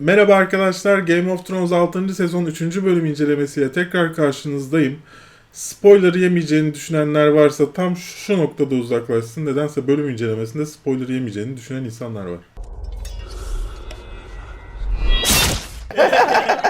Merhaba arkadaşlar, Game of Thrones 6. sezon 3. bölüm incelemesiyle tekrar karşınızdayım. Spoiler yemeyeceğini düşünenler varsa tam şu noktada uzaklaşsın. Nedense bölüm incelemesinde spoiler yemeyeceğini düşünen insanlar var.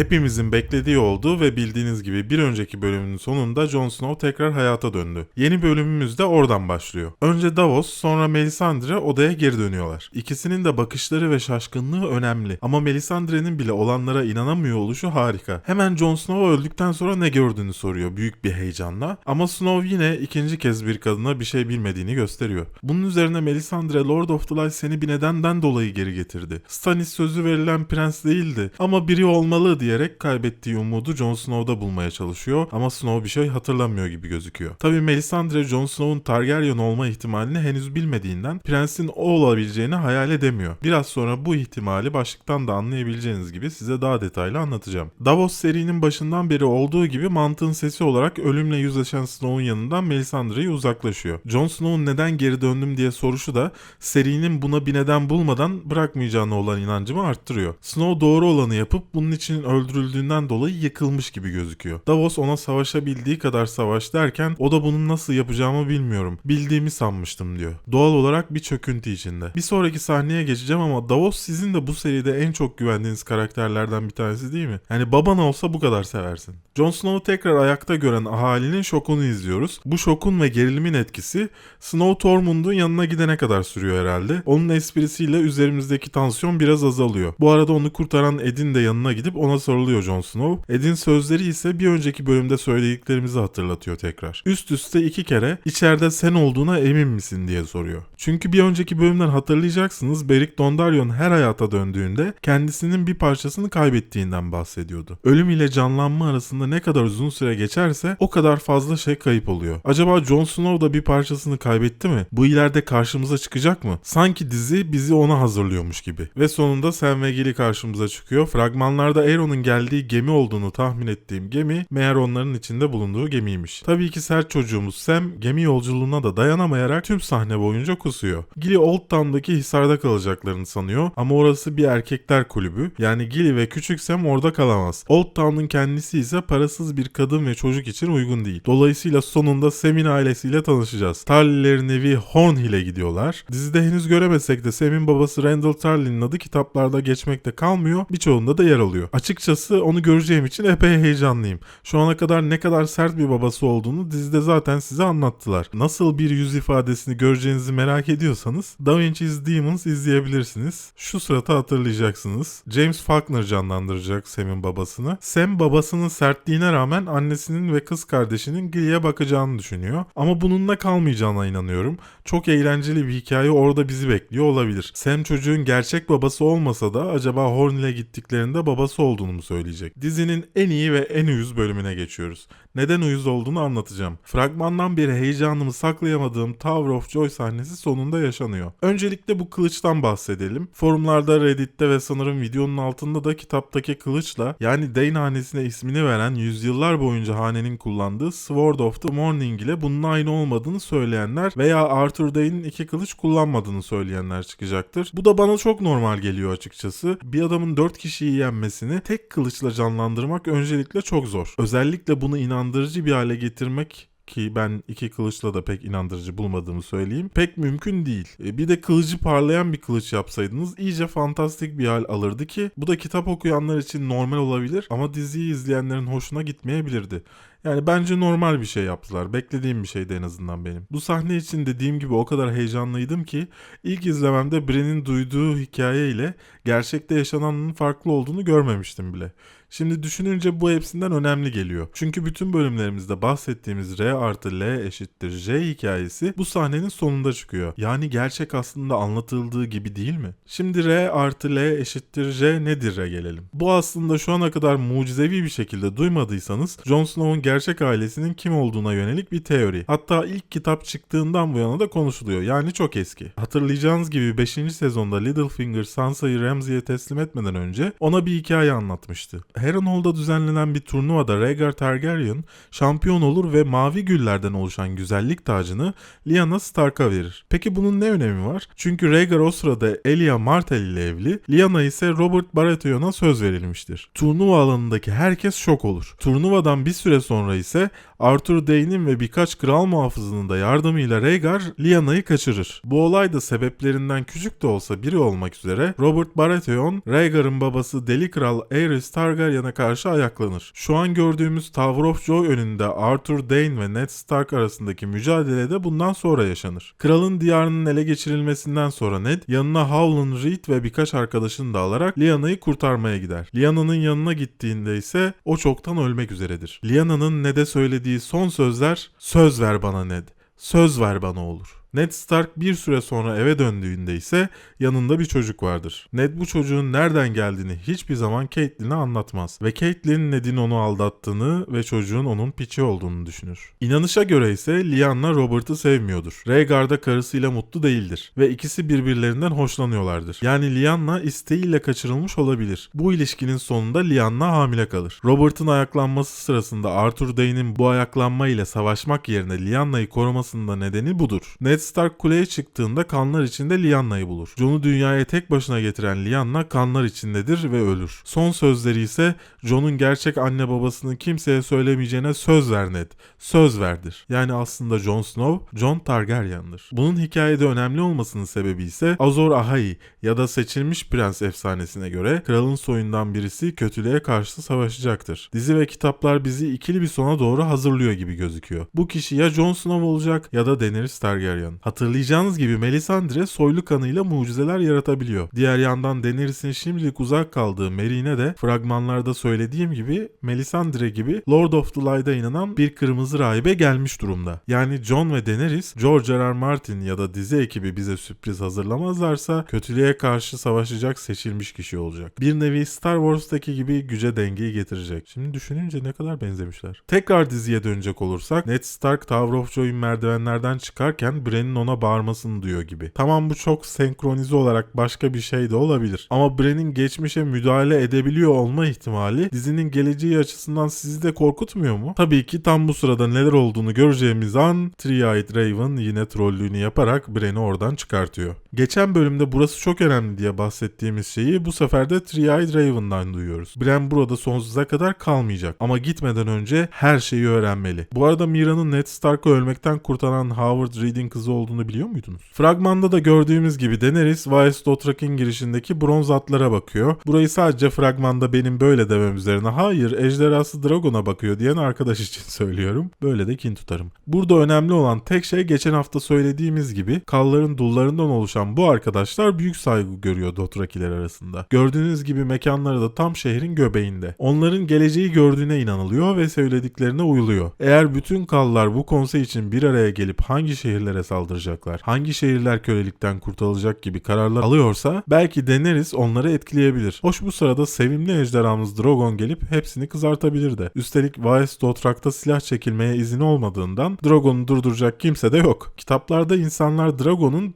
Hepimizin beklediği oldu ve bildiğiniz gibi bir önceki bölümün sonunda Jon Snow tekrar hayata döndü. Yeni bölümümüz de oradan başlıyor. Önce Davos sonra Melisandre odaya geri dönüyorlar. İkisinin de bakışları ve şaşkınlığı önemli ama Melisandre'nin bile olanlara inanamıyor oluşu harika. Hemen Jon Snow öldükten sonra ne gördüğünü soruyor büyük bir heyecanla ama Snow yine ikinci kez bir kadına bir şey bilmediğini gösteriyor. Bunun üzerine Melisandre Lord of the Light seni bir nedenden dolayı geri getirdi. Stannis sözü verilen prens değildi ama biri olmalı diyerek kaybettiği umudu Jon Snow'da bulmaya çalışıyor ama Snow bir şey hatırlamıyor gibi gözüküyor. Tabi Melisandre Jon Snow'un Targaryen olma ihtimalini henüz bilmediğinden prensin o olabileceğini hayal edemiyor. Biraz sonra bu ihtimali başlıktan da anlayabileceğiniz gibi size daha detaylı anlatacağım. Davos serinin başından beri olduğu gibi mantığın sesi olarak ölümle yüzleşen Snow'un yanından Melisandre'yi uzaklaşıyor. Jon Snow'un neden geri döndüm diye soruşu da serinin buna bir neden bulmadan bırakmayacağına olan inancımı arttırıyor. Snow doğru olanı yapıp bunun için öldürüldüğünden dolayı yıkılmış gibi gözüküyor. Davos ona savaşabildiği kadar savaş derken o da bunu nasıl yapacağımı bilmiyorum. Bildiğimi sanmıştım diyor. Doğal olarak bir çöküntü içinde. Bir sonraki sahneye geçeceğim ama Davos sizin de bu seride en çok güvendiğiniz karakterlerden bir tanesi değil mi? Yani baban olsa bu kadar seversin. Jon Snow'u tekrar ayakta gören ahalinin şokunu izliyoruz. Bu şokun ve gerilimin etkisi Snow Tormund'un yanına gidene kadar sürüyor herhalde. Onun esprisiyle üzerimizdeki tansiyon biraz azalıyor. Bu arada onu kurtaran Ed'in de yanına gidip ona soruluyor Jon Snow. Ed'in sözleri ise bir önceki bölümde söylediklerimizi hatırlatıyor tekrar. Üst üste iki kere içeride sen olduğuna emin misin diye soruyor. Çünkü bir önceki bölümden hatırlayacaksınız Beric Dondarrion her hayata döndüğünde kendisinin bir parçasını kaybettiğinden bahsediyordu. Ölüm ile canlanma arasında ne kadar uzun süre geçerse o kadar fazla şey kayıp oluyor. Acaba Jon Snow da bir parçasını kaybetti mi? Bu ileride karşımıza çıkacak mı? Sanki dizi bizi ona hazırlıyormuş gibi. Ve sonunda Sam ve Gilly karşımıza çıkıyor. Fragmanlarda Aeron'un geldiği gemi olduğunu tahmin ettiğim gemi meğer onların içinde bulunduğu gemiymiş. Tabii ki sert çocuğumuz Sam gemi yolculuğuna da dayanamayarak tüm sahne boyunca kusuyor. Gilly Old Town'daki hisarda kalacaklarını sanıyor ama orası bir erkekler kulübü. Yani Gilly ve küçük Sam orada kalamaz. Old Town'un kendisi ise parasız bir kadın ve çocuk için uygun değil. Dolayısıyla sonunda Sam'in ailesiyle tanışacağız. Tarly'lerin evi Hornhill'e gidiyorlar. Dizide henüz göremesek de Sam'in babası Randall Tarly'nin adı kitaplarda geçmekte kalmıyor. Birçoğunda da yer alıyor. Açıkçası onu göreceğim için epey heyecanlıyım. Şu ana kadar ne kadar sert bir babası olduğunu dizide zaten size anlattılar. Nasıl bir yüz ifadesini göreceğinizi merak ediyorsanız Da Vinci's Demons izleyebilirsiniz. Şu sırada hatırlayacaksınız. James Faulkner canlandıracak Sam'in babasını. Sam babasının sertliğine rağmen annesinin ve kız kardeşinin Gilly'e bakacağını düşünüyor. Ama bununla kalmayacağına inanıyorum. Çok eğlenceli bir hikaye orada bizi bekliyor olabilir. Sam çocuğun gerçek babası olmasa da acaba Hornill'e gittiklerinde babası olduğunu mu söyleyecek? Dizinin en iyi ve en uyuz bölümüne geçiyoruz. Neden uyuz olduğunu anlatacağım. Fragmandan beri heyecanımı saklayamadığım Tower of Joy sahnesi sonunda yaşanıyor. Öncelikle bu kılıçtan bahsedelim. Forumlarda, Reddit'te ve sanırım videonun altında da kitaptaki kılıçla yani Dane hanesine ismini veren yüzyıllar boyunca hanenin kullandığı Sword of the Morning ile bunun aynı olmadığını söyleyenler veya Arthur Dayne'in iki kılıç kullanmadığını söyleyenler çıkacaktır. Bu da bana çok normal geliyor açıkçası. Bir adamın dört kişiyi yenmesini tek kılıçla canlandırmak öncelikle çok zor. Özellikle bunu inandırıcı bir hale getirmek ki ben iki kılıçla da pek inandırıcı bulmadığımı söyleyeyim. Pek mümkün değil. E, Bir de kılıcı parlayan bir kılıç yapsaydınız iyice fantastik bir hal alırdı ki bu da kitap okuyanlar için normal olabilir ama diziyi izleyenlerin hoşuna gitmeyebilirdi. Yani bence normal bir şey yaptılar. Beklediğim bir şeydi en azından benim. Bu sahne için dediğim gibi o kadar heyecanlıydım ki ilk izlememde Bren'in duyduğu hikaye ile gerçekte yaşananın farklı olduğunu görmemiştim bile. Şimdi düşününce bu hepsinden önemli geliyor. Çünkü bütün bölümlerimizde bahsettiğimiz R artı L eşittir J hikayesi bu sahnenin sonunda çıkıyor. Yani gerçek aslında anlatıldığı gibi değil mi? Şimdi R artı L eşittir J nedir'e gelelim. Bu aslında şu ana kadar mucizevi bir şekilde duymadıysanız Jon Snow'un gerçek ailesinin kim olduğuna yönelik bir teori. Hatta ilk kitap çıktığından bu yana da konuşuluyor. Yani çok eski. Hatırlayacağınız gibi 5. sezonda Littlefinger Sansa'yı Ramsay'e teslim etmeden önce ona bir hikaye anlatmıştı. Harrenhal'da düzenlenen bir turnuvada Rhaegar Targaryen şampiyon olur ve mavi güllerden oluşan güzellik tacını Lyanna Stark'a verir. Peki bunun ne önemi var? Çünkü Rhaegar o sırada Elia Martell ile evli, Lyanna ise Robert Baratheon'a söz verilmiştir. Turnuva alanındaki herkes şok olur. Turnuvadan bir süre sonra ise Arthur Dayne'in ve birkaç kral muhafızının da yardımıyla Rhaegar Lyanna'yı kaçırır. Bu olay da sebeplerinden küçük de olsa biri olmak üzere Robert Baratheon, Rhaegar'ın babası Deli Kral Aerys Targaryen'a karşı ayaklanır. Şu an gördüğümüz Tower of Joy önünde Arthur Dayne ve Ned Stark arasındaki mücadele de bundan sonra yaşanır. Kralın diyarının ele geçirilmesinden sonra Ned yanına Howland Reed ve birkaç arkadaşını da alarak Lyanna'yı kurtarmaya gider. Lyanna'nın yanına gittiğinde ise o çoktan ölmek üzeredir. Lyanna'nın Ned'e söylediği son sözler söz ver bana Ned, söz ver bana olur. Ned Stark bir süre sonra eve döndüğünde ise yanında bir çocuk vardır. Ned bu çocuğun nereden geldiğini hiçbir zaman Catelyn'e anlatmaz ve Catelyn Ned'in onu aldattığını ve çocuğun onun piçi olduğunu düşünür. İnanışa göre ise Lyanna Robert'ı sevmiyordur. Rhaegar da karısıyla mutlu değildir ve ikisi birbirlerinden hoşlanıyorlardır. Yani Lyanna isteğiyle kaçırılmış olabilir. Bu ilişkinin sonunda Lyanna hamile kalır. Robert'ın ayaklanması sırasında Arthur Dayne'in bu ayaklanma ile savaşmak yerine Lyanna'yı korumasının da nedeni budur. Ned Stark kuleye çıktığında kanlar içinde Lyanna'yı bulur. Jon'u dünyaya tek başına getiren Lyanna kanlar içindedir ve ölür. Son sözleri ise Jon'un gerçek anne babasını kimseye söylemeyeceğine söz ver Ned. Söz verdir. Yani aslında Jon Snow, Jon Targaryen'dir. Bunun hikayede önemli olmasının sebebi ise Azor Ahai ya da seçilmiş prens efsanesine göre kralın soyundan birisi kötülüğe karşı savaşacaktır. Dizi ve kitaplar bizi ikili bir sona doğru hazırlıyor gibi gözüküyor. Bu kişi ya Jon Snow olacak ya da Daenerys Targaryen. Hatırlayacağınız gibi Melisandre soylu kanıyla mucizeler yaratabiliyor. Diğer yandan Daenerys'in şimdilik uzak kaldığı Merine de fragmanlarda söylediğim gibi Melisandre gibi Lord of the Light'a inanan bir kırmızı rahibe gelmiş durumda. Yani Jon ve Daenerys George R. R. Martin ya da dizi ekibi bize sürpriz hazırlamazlarsa kötülüğe karşı savaşacak seçilmiş kişi olacak. Bir nevi Star Wars'taki gibi güce dengeyi getirecek. Şimdi düşününce ne kadar benzemişler. Tekrar diziye dönecek olursak Ned Stark Tower of Joy'un merdivenlerden çıkarken Bran'in ona bağırmasını duyuyor gibi. Tamam bu çok senkronize olarak başka bir şey de olabilir. Ama Bran'in geçmişe müdahale edebiliyor olma ihtimali dizinin geleceği açısından sizi de korkutmuyor mu? Tabii ki tam bu sırada neler olduğunu göreceğimiz an Three-Eyed Raven yine trollüğünü yaparak Bran'i oradan çıkartıyor. Geçen bölümde burası çok önemli diye bahsettiğimiz şeyi bu sefer de Three-Eyed Raven'dan duyuyoruz. Bran burada sonsuza kadar kalmayacak ama gitmeden önce her şeyi öğrenmeli. Bu arada Mira'nın Ned Stark'ı ölmekten kurtaran Howard Reed'in kızı olduğunu biliyor muydunuz? Fragmanda da gördüğümüz gibi Daenerys Vaes Dothrak'ın girişindeki bronz atlara bakıyor. Burayı sadece fragmanda benim böyle demem üzerine hayır ejderhası Dragon'a bakıyor diyen arkadaş için söylüyorum. Böyle de kin tutarım. Burada önemli olan tek şey geçen hafta söylediğimiz gibi kalların dullarından oluşan bu arkadaşlar büyük saygı görüyor Dothrakiler arasında. Gördüğünüz gibi mekanları da tam şehrin göbeğinde. Onların geleceği gördüğüne inanılıyor ve söylediklerine uyuluyor. Eğer bütün kallar bu konsey için bir araya gelip hangi şehirlere saldıracaklar, hangi şehirler kölelikten kurtarılacak gibi kararlar alıyorsa belki Daenerys onları etkileyebilir. Hoş bu sırada sevimli ejderhamız Drogon gelip hepsini kızartabilir de. Üstelik Vaes Dothrak'ta silah çekilmeye izin olmadığından Drogon'u durduracak kimse de yok. Kitaplarda insanlar Dragon'un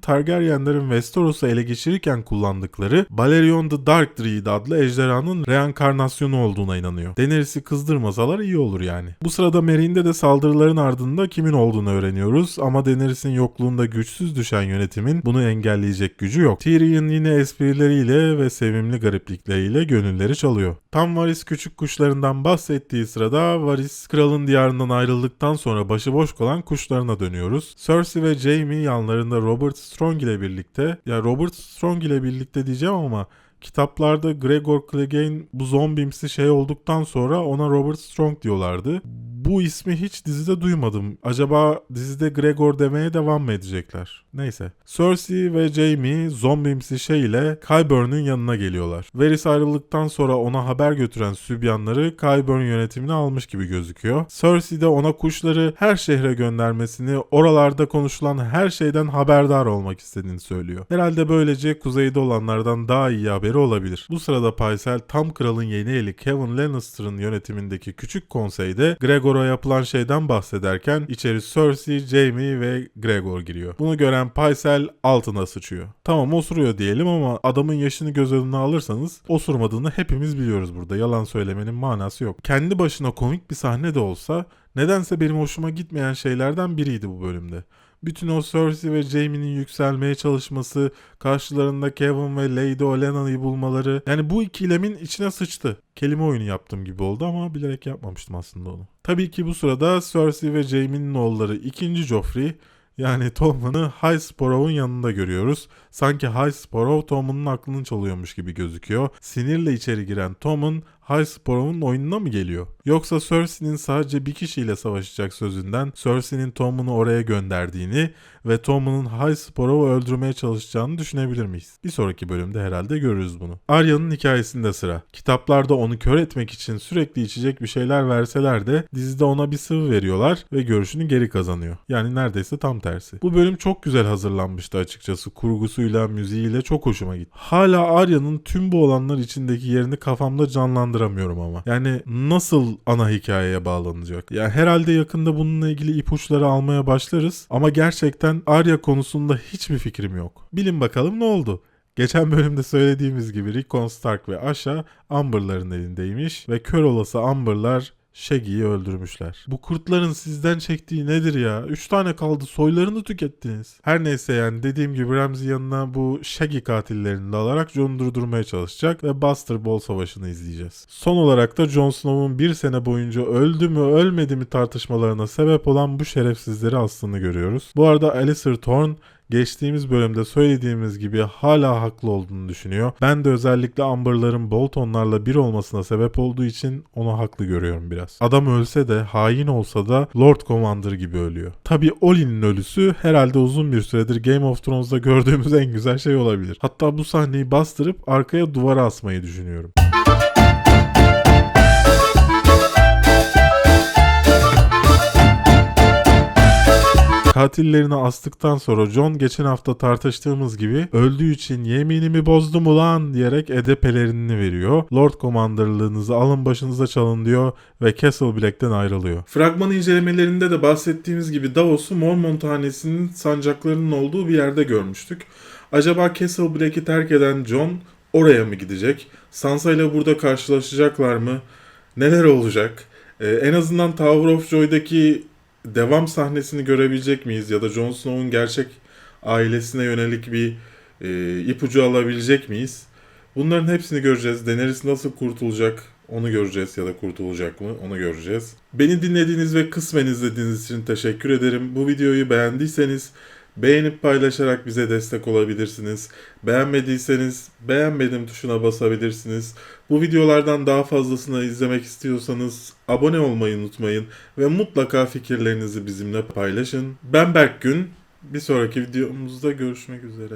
Targaryenlerin Westeros'u ele geçirirken kullandıkları Balerion the Dark Dreed adlı ejderhanın reenkarnasyonu olduğuna inanıyor. Daenerys'i kızdırmasalar iyi olur yani. Bu sırada Meereen'de de saldırıların ardında kimin olduğunu öğreniyoruz ama Daenerys'in yokluğunda güçsüz düşen yönetimin bunu engelleyecek gücü yok. Tyrion yine esprileriyle ve sevimli gariplikleriyle gönülleri çalıyor. Tam Varys küçük kuşlarından bahsettiği sırada Varys kralın diyarından ayrıldıktan sonra başıboş kalan kuşlarına dönüyoruz. Cersei ve Jaime yanlarında Robert Strong ile birlikte ya Robert Strong ile birlikte diyeceğim ama kitaplarda Gregor Clegane bu zombimsi şey olduktan sonra ona Robert Strong diyorlardı. Bu ismi hiç dizide duymadım. Acaba dizide Gregor demeye devam mı edecekler? Neyse. Cersei ve Jaime zombimsi şey ile Qyburn'un yanına geliyorlar. Varys ayrıldıktan sonra ona haber götüren sübyanları Qyburn yönetimine almış gibi gözüküyor. Cersei de ona kuşları her şehre göndermesini, oralarda konuşulan her şeyden haberdar olmak istediğini söylüyor. Herhalde böylece kuzeyde olanlardan daha iyi haberi sebepleri olabilir. Bu sırada Pycelle tam kralın yeni eli Kevin Lannister'ın yönetimindeki küçük konseyde Gregor'a yapılan şeyden bahsederken içeri Cersei, Jaime ve Gregor giriyor. Bunu gören Pycelle altına sıçıyor. Tamam osuruyor diyelim ama adamın yaşını göz önüne alırsanız osurmadığını hepimiz biliyoruz burada. Yalan söylemenin manası yok. Kendi başına komik bir sahne de olsa nedense benim hoşuma gitmeyen şeylerden biriydi bu bölümde. Bütün o Cersei ve Jaime'nin yükselmeye çalışması, karşılarında Kevin ve Lady Olenna'yı bulmaları. Yani bu ikilemin içine sıçtı. Kelime oyunu yaptım gibi oldu ama bilerek yapmamıştım aslında onu. Tabii ki bu sırada Cersei ve Jaime'nin oğulları 2. Joffrey yani Tommen'ı High Sparrow'un yanında görüyoruz. Sanki High Sparrow Tommen'ın aklını çalıyormuş gibi gözüküyor. Sinirle içeri giren Tommen High Sparrow'un oyununa mı geliyor? Yoksa Cersei'nin sadece bir kişiyle savaşacak sözünden Cersei'nin Tommen'ı oraya gönderdiğini ve Tommen'ın High Sparrow'u öldürmeye çalışacağını düşünebilir miyiz? Bir sonraki bölümde herhalde görürüz bunu. Arya'nın hikayesinde sıra. Kitaplarda onu kör etmek için sürekli içecek bir şeyler verseler de dizide ona bir sıvı veriyorlar ve görüşünü geri kazanıyor. Yani neredeyse tam tersi. Bu bölüm çok güzel hazırlanmıştı açıkçası. Kurgusuyla, müziğiyle çok hoşuma gitti. Hala Arya'nın tüm bu olanlar içindeki yerini kafamda canlandıramıyorum ama. Yani nasıl ana hikayeye bağlanacak? Yani herhalde yakında bununla ilgili ipuçları almaya başlarız ama gerçekten Arya konusunda hiçbir fikrim yok. Bilin bakalım ne oldu? Geçen bölümde söylediğimiz gibi Rickon Stark ve Asha Amber'ların elindeymiş ve kör olası Amber'lar Shaggy'yi öldürmüşler. Bu kurtların sizden çektiği nedir ya? Üç tane kaldı soylarını tükettiniz. Her neyse yani dediğim gibi Ramsey yanına bu Shaggy katillerini de alarak Jon'u durdurmaya çalışacak ve Buster Ball savaşını izleyeceğiz. Son olarak da Jon Snow'un bir sene boyunca öldü mü ölmedi mi tartışmalarına sebep olan bu şerefsizleri aslında görüyoruz. Bu arada Alistair Thorne geçtiğimiz bölümde söylediğimiz gibi hala haklı olduğunu düşünüyor. Ben de özellikle Amber'ların Bolton'larla bir olmasına sebep olduğu için onu haklı görüyorum biraz. Adam ölse de hain olsa da Lord Commander gibi ölüyor. Tabi Olin'in ölüsü herhalde uzun bir süredir Game of Thrones'da gördüğümüz en güzel şey olabilir. Hatta bu sahneyi bastırıp arkaya duvara asmayı düşünüyorum. Katillerini astıktan sonra John geçen hafta tartıştığımız gibi öldüğü için yeminimi bozdum ulan diyerek Ed'e veriyor. Lord Commander'lığınızı alın başınıza çalın diyor ve Castle Black'ten ayrılıyor. Fragman incelemelerinde de bahsettiğimiz gibi Davos'u Mormont hanesinin sancaklarının olduğu bir yerde görmüştük. Acaba Castle Black'i terk eden John oraya mı gidecek? Sansa ile burada karşılaşacaklar mı? Neler olacak? Ee, en azından Tower of Joy'daki devam sahnesini görebilecek miyiz? Ya da Jon Snow'un gerçek ailesine yönelik bir e, ipucu alabilecek miyiz? Bunların hepsini göreceğiz. Daenerys nasıl kurtulacak onu göreceğiz ya da kurtulacak mı onu göreceğiz. Beni dinlediğiniz ve kısmen izlediğiniz için teşekkür ederim. Bu videoyu beğendiyseniz beğenip paylaşarak bize destek olabilirsiniz. Beğenmediyseniz beğenmedim tuşuna basabilirsiniz. Bu videolardan daha fazlasını izlemek istiyorsanız abone olmayı unutmayın ve mutlaka fikirlerinizi bizimle paylaşın. Ben Berk Gün. Bir sonraki videomuzda görüşmek üzere.